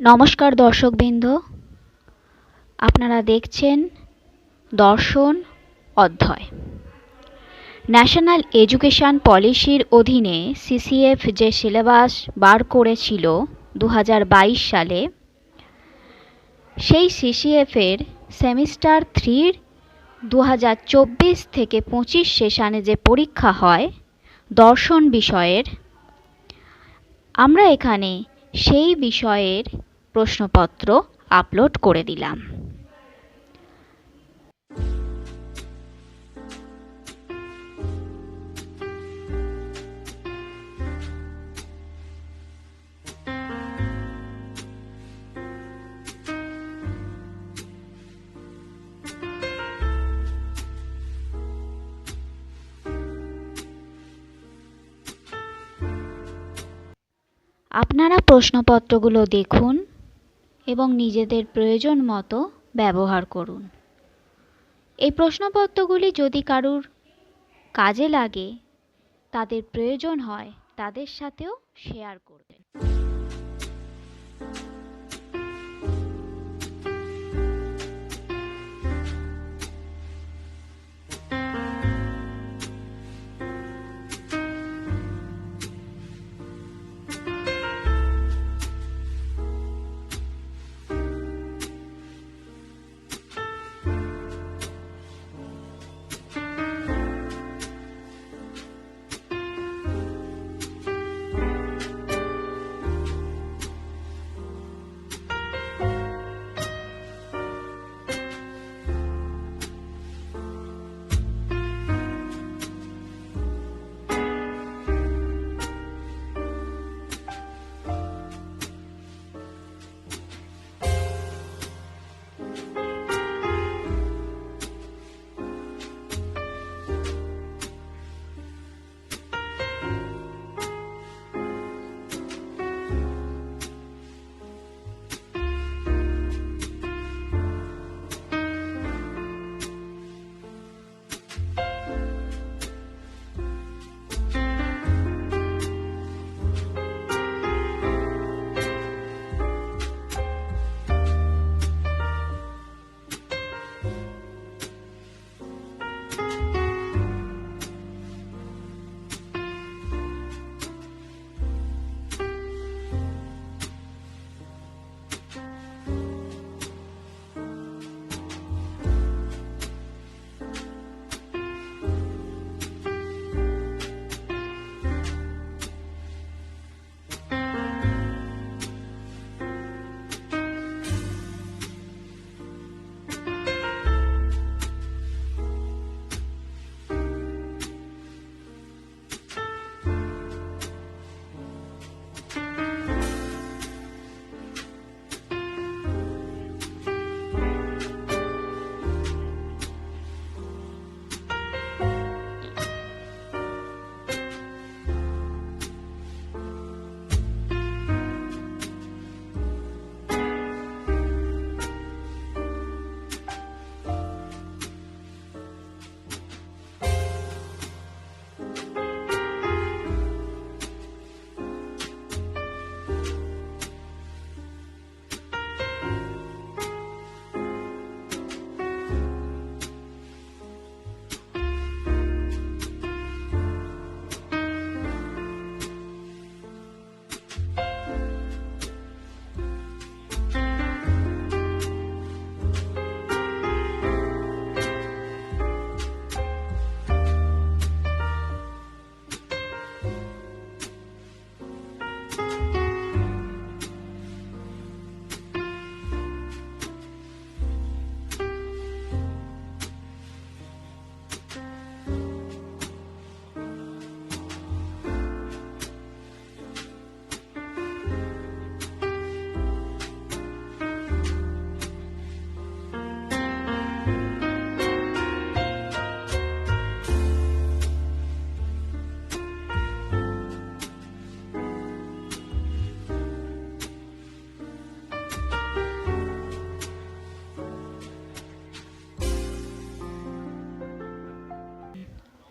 নমস্কার দর্শকবৃন্দ। আপনারা দেখছেন দর্শন অধ্যায়। ন্যাশনাল এডুকেশন পলিসির অধীনে সিসিএফ যে সিলেবাস বার করেছিল দু হাজার বাইশ সালে, সেই সিসিএফের সেমিস্টার থ্রির দু হাজার চব্বিশ থেকে পঁচিশ সেশানে যে পরীক্ষা হয় দর্শন বিষয়ের, আমরা এখানে সেই বিষয়ের প্রশ্নপত্র আপলোড করে দিলাম। আপনারা প্রশ্নপত্রগুলো দেখুন এবং নিজেদের প্রয়োজন মতো ব্যবহার করুন। এই প্রশ্নপত্রগুলি যদি কারুর কাজে লাগে, তাদের প্রয়োজন হয়, তাদের সাথেও শেয়ার করবেন।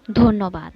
ধন্যবাদ।